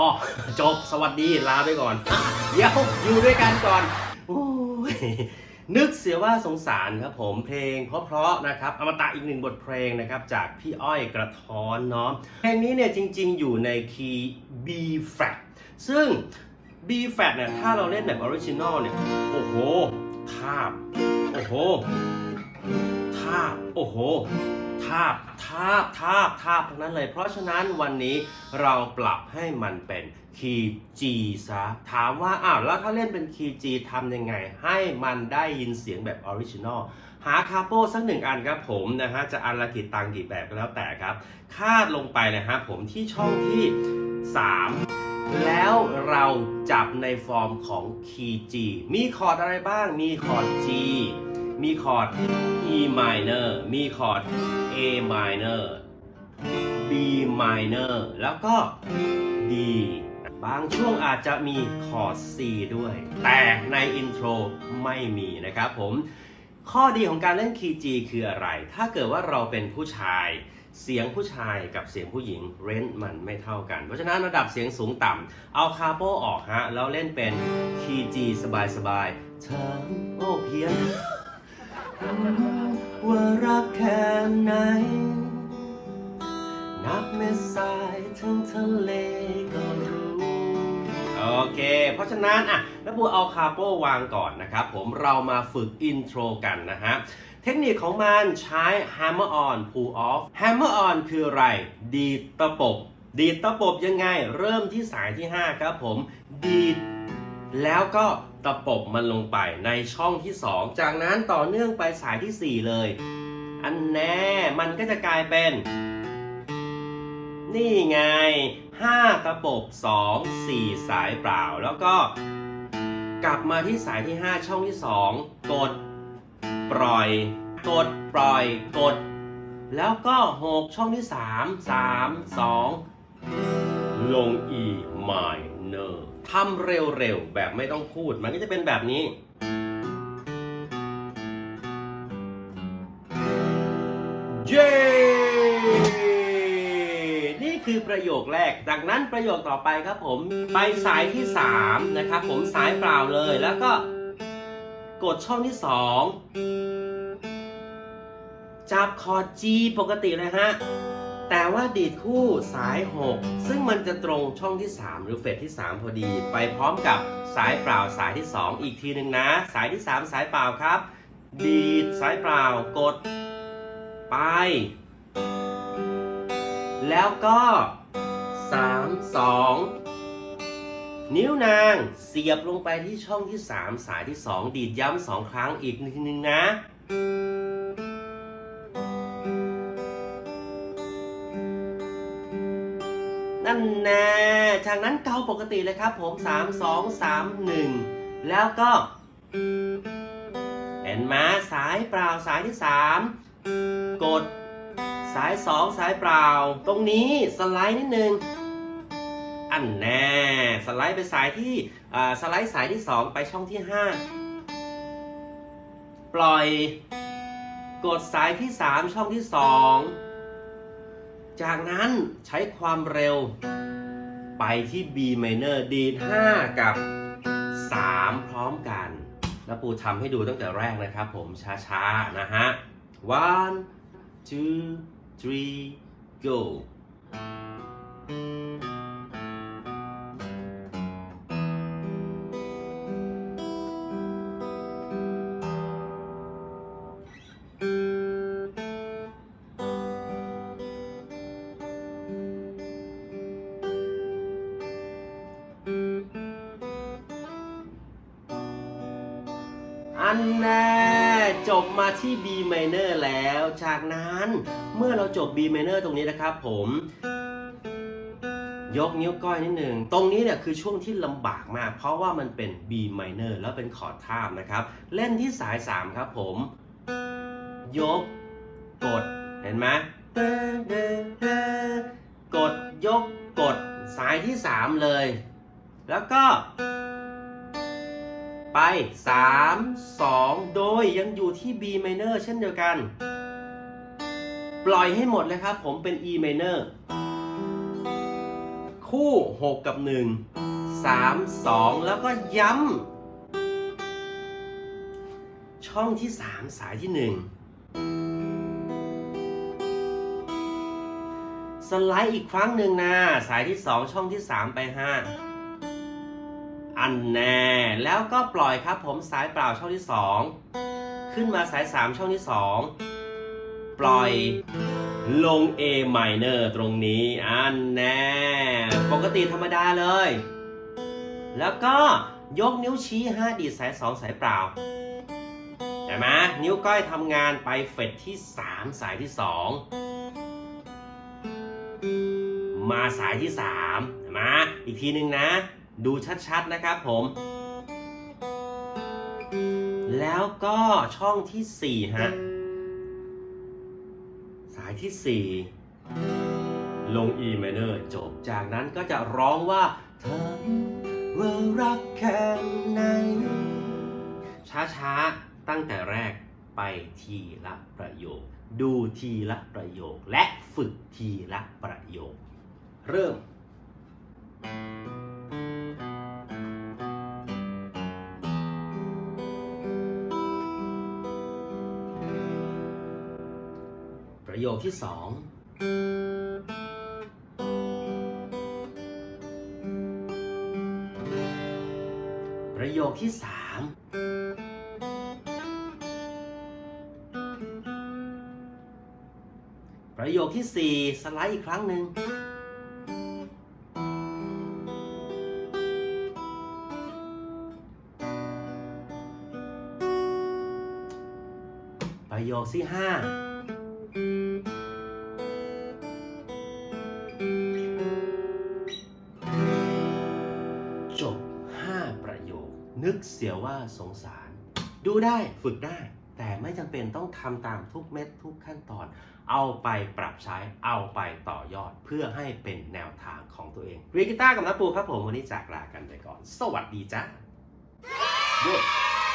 อจบสวัสดีลาไปก่อนเดี๋ยวอยู่ด้วยกันก่อนอนึกเสียว่าสงสารครับผมเพลงเพราะๆนะครับอมตะอีกหนึ่งบทเพลงนะครับจากพี่อ้อยกระท้อนเนาะเพลงนี้เนี่ยจริงๆ อยู่ในคีย์ B flat ซึ่ง B flat เนี่ยถ้าเราเล่นแบบออริจินอลเนี่ยโอ้โหทาบโอ้โหทาบโอ้โห ทาบทาบทาบทาบทั้งนั้นเลย เพราะฉะนั้นวันนี้เราปรับให้มันเป็นคีย์ G ซะถามว่าอ้าวแล้วถ้าเล่นเป็นคีย์ G ทำยังไง ให้มันได้ยินเสียงแบบออริจินอลหาคาโป้สักหนึ่งอันครับผมนะฮะ จะอันละกี่ตังกี่แบบก็แล้วแต่ครับ คาดลงไปนะฮะผมที่ช่องที่ 3 แล้วเราจับในฟอร์มของคีย์ G มีคอร์ดอะไรบ้างมีคอร์ด G มีคอร์ด E minor มีคอร์ด A minor B minor แล้วก็ D บางช่วงอาจจะมีคอร์ด C ด้วย แต่ในอินโทรไม่มีนะครับผม ข้อดีของการเล่นคีย์ G คืออะไร ถ้าเกิดว่าเราเป็นผู้ชาย เสียงผู้ชายกับเสียงผู้หญิงเรนจ์มันไม่เท่ากัน เพราะฉะนั้นระดับเสียงสูงต่ำเอาคาโปออกฮะ แล้วเล่นเป็นคีย์ G สบายๆเธอโอ้เพียง ว่ารักแค่ไหน นับเม็ดทรายทั้งทะเลก็รู้ โอเค เพราะฉะนั้นอะแล้วบัวเอาคาโปวางก่อนนะครับ ผมเรามาฝึกอินโทรกันนะฮะ เทคนิคของมันใช้ hammer on pull off hammer on คืออะไร ดีดตะปบ ดีดตะปบยังไง เริ่มที่สายที่ 5 ครับผม ดีดแล้วก็ ตะปบมันลงไปในช่องที่ 2 จากนั้นต่อเนื่องไปสายที่ 4 เลย อันแน่มันก็จะกลายเป็น นี่ไง5ตะปบ 2 4 สายเปล่า แล้วก็กลับมาที่สายที่ 5 ช่องที่ 2 กด ปล่อย กดปล่อย กด แล้วก็ 6 ช่องที่ 3 3 2 ลง E minor ทำเร็วๆแบบไม่ต้องพูด มันก็จะเป็นแบบนี้ เย้ นี่คือประโยคแรก จากนั้นประโยคต่อไปครับผม ไปสายที่ 3 นะครับผมสายเปล่าเลย แล้วก็กดช่องที่ 2 จับคอร์ด G ปกติเลยฮะ แต่ว่าดีดคู่สาย 6 ซึ่งมันจะตรงช่องที่ 3 หรือเฟสที่ 3 พอดี ไปพร้อมกับสายเปล่าสายที่ 2 อีกทีหนึ่งนะ สายที่ 3 สายเปล่าครับ ดีดสายเปล่ากด ไป แล้วก็ 3 2 นิ้วนางเสียบลงไปที่ช่องที่ 3 สายที่ 2 ดีดย้ำสองครั้งอีกทีหนึ่งนะ แน่จากนั้นเกาปกติเลยครับผม 3 2 3 1 แล้วก็ เห็นไหมสายเปล่าสายที่ 3 กด สาย 2 สายเปล่า ตรงนี้สไลด์นิดนึง อันแน่สไลด์ไปสายที่อ่าสไลด์สายที่ 2 ไปช่องที่ 5 ปล่อย กดสายที่ 3 ช่องที่ 2 จากนั้นใช้ความเร็ว ไปที่ B minor ดีด5กับ 3 พร้อมกันแล้วปูทำให้ดูตั้งแต่แรกนะครับผมช้าๆ นะฮะ one two three go ันแน่จบมาที่ B minor แล้ว จากนั้นเมื่อเราจบ B minor ตรงนี้นะครับผม ยกนิ้วก้อยนิดหนึ่ง ตรงนี้เนี่ยคือช่วงที่ลำบากมาก เพราะว่ามันเป็น B minor แล้วเป็นคอร์ดทาบนะครับ เล่นที่สาย 3 ครับผม ยก กด เห็นไหมกด ยก กด สายที่ 3 เลย แล้วก็ ไป 3 2 โดยยังอยู่ที่ B minor เช่นเดียวกัน ปล่อยให้หมดเลยครับ ผมเป็น E minor คคู่ 6 กับ 1 3 2 แล้วก็ย้ำช่องที่ 3 สายที่ 1 สไลด์อีกครั้งหนึ่งนะ สายที่ 2 ช่องที่ 3 ไป 5 อันแน่ แล้วก็ปล่อยครับผมสายเปล่าช่องที่ 2 ขึ้นมาสาย 3 ช่องที่ 2 ปล่อยลง A minor ตรงนี้อันแน่ ปกติธรรมดาเลย แล้วก็ยกนิ้วชี้ 5 ดีดสาย 2 สายเปล่าเห็นไหมนิ้วก้อยทำงานไปเฟดที่ 3 สายที่ 2 มาสายที่3เห็นไหมอีกทีหนึ่งนะ ดูชัดๆนะครับผม แล้วก็ช่องที่ 4 ฮะ สายที่ 4 ลง E minor จบ จากนั้นก็จะร้องว่าเธอว่ารักแค่ไหนช้าๆ ตั้งแต่แรกไปทีละประโยค ดูทีละประโยค และฝึกทีละประโยค เริ่ม ที่สองประโยคที่สามประโยคที่สี่สไลด์อีกครั้งหนึ่งประโยคที่ห้า นึกเสียว่าสงสาร ดูได้ฝึกได้ แต่ไม่จำเป็นต้องทำตามทุกเม็ดทุกขั้นตอน เอาไปปรับใช้เอาไปต่อยอดเพื่อให้เป็นแนวทางของตัวเองเรียนกีตาร์กับน้าปูครับผมวันนี้จากลากันไปก่อน สวัสดีจ้า y e a